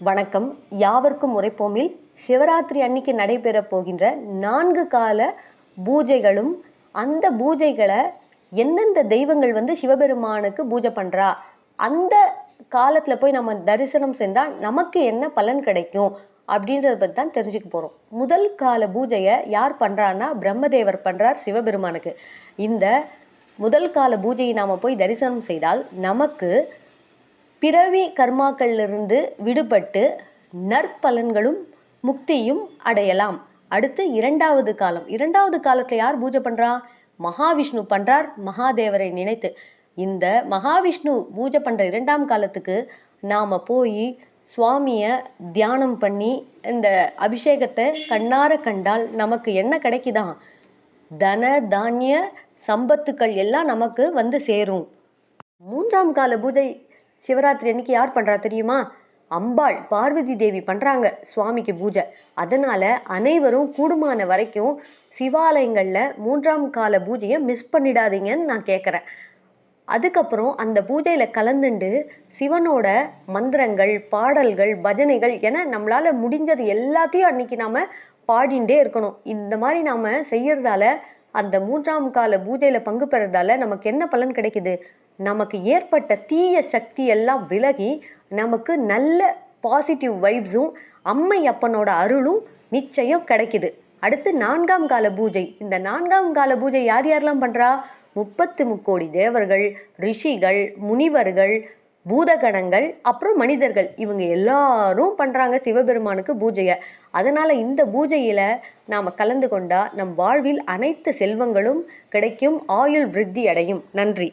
வணக்கம். யாவர்க்கும் உரைப்போமில் சிவராத்திரி அன்னைக்கு நடைபெறப் போகின்ற நான்கு கால பூஜைகளும் அந்த பூஜைகளை எந்தெந்த தெய்வங்கள் வந்து சிவபெருமானுக்கு பூஜை பண்ணுறா அந்த காலத்தில் போய் நம்ம தரிசனம் செஞ்சால் நமக்கு என்ன பலன் கிடைக்கும் அப்படின்றத பற்றி தான் தெரிஞ்சுக்க போகிறோம் முதல் கால பூஜையை யார் பண்ணுறான்னா பிரம்மதேவர் பண்ணுறார் சிவபெருமானுக்கு. இந்த முதல் கால பூஜையை நாம் போய் தரிசனம் செய்தால் நமக்கு பிறவி கர்மாக்களிலிருந்து விடுபட்டு நற்பலன்களும் முக்தியும் அடையலாம். அடுத்து இரண்டாவது காலம். இரண்டாவது காலத்தில் யார் பூஜை பண்ணுறா மகாவிஷ்ணு பண்ணுறார் மகாதேவரை நினைத்து. இந்த மகாவிஷ்ணு பூஜை பண்ணுற இரண்டாம் காலத்துக்கு நாம் போய் சுவாமியை தியானம் பண்ணி இந்த அபிஷேகத்தை கண்ணார கண்டால் நமக்கு என்ன கிடைக்குதான் தன தானிய சம்பத்துக்கள் எல்லாம் நமக்கு வந்து சேரும். மூன்றாம் கால பூஜை சிவராத்திரி அன்னைக்கு யார் பண்ணுறா தெரியுமா? அம்பாள் பார்வதி தேவி பண்ணுறாங்க சுவாமிக்கு பூஜை. அதனால் அனைவரும் கூடுமான வரைக்கும் சிவாலயங்களில் மூன்றாம் கால பூஜையை மிஸ் பண்ணிடாதீங்கன்னு நான் கேட்குறேன் அதுக்கப்புறம் அந்த பூஜையில் கலந்துண்டு சிவனோட மந்திரங்கள் பாடல்கள் பஜனைகள் என நம்மளால் முடிஞ்சது எல்லாத்தையும் அன்னைக்கு நாம் பாடிண்டே இருக்கணும். இந்த மாதிரி நாம் செய்கிறதால அந்த மூன்றாம் கால பூஜையில் பங்கு பெறதால நமக்கு என்ன பலன் கிடைக்குது? நமக்கு ஏற்பட்ட தீய சக்தி எல்லாம் விலகி நமக்கு நல்ல பாசிட்டிவ் வைப்ஸும் அம்மை அப்பனோட அருளும் நிச்சயம் கிடைக்குது. அடுத்து நான்காம் கால பூஜை. இந்த நான்காம் கால பூஜை யார் யாரெல்லாம் பண்ணுறா முப்பத்து முக்கோடி தேவர்கள் ரிஷிகள் முனிவர்கள் பூதகணங்கள் அப்புறம் மனிதர்கள். இவங்க எல்லாரும் பண்ணுறாங்க சிவபெருமானுக்கு பூஜையை. அதனால் இந்த பூஜையில் நாம் கலந்து கொண்டால் நம் வாழ்வில் அனைத்து செல்வங்களும் கிடைக்கும் ஆயுள் விருத்தி அடையும். நன்றி.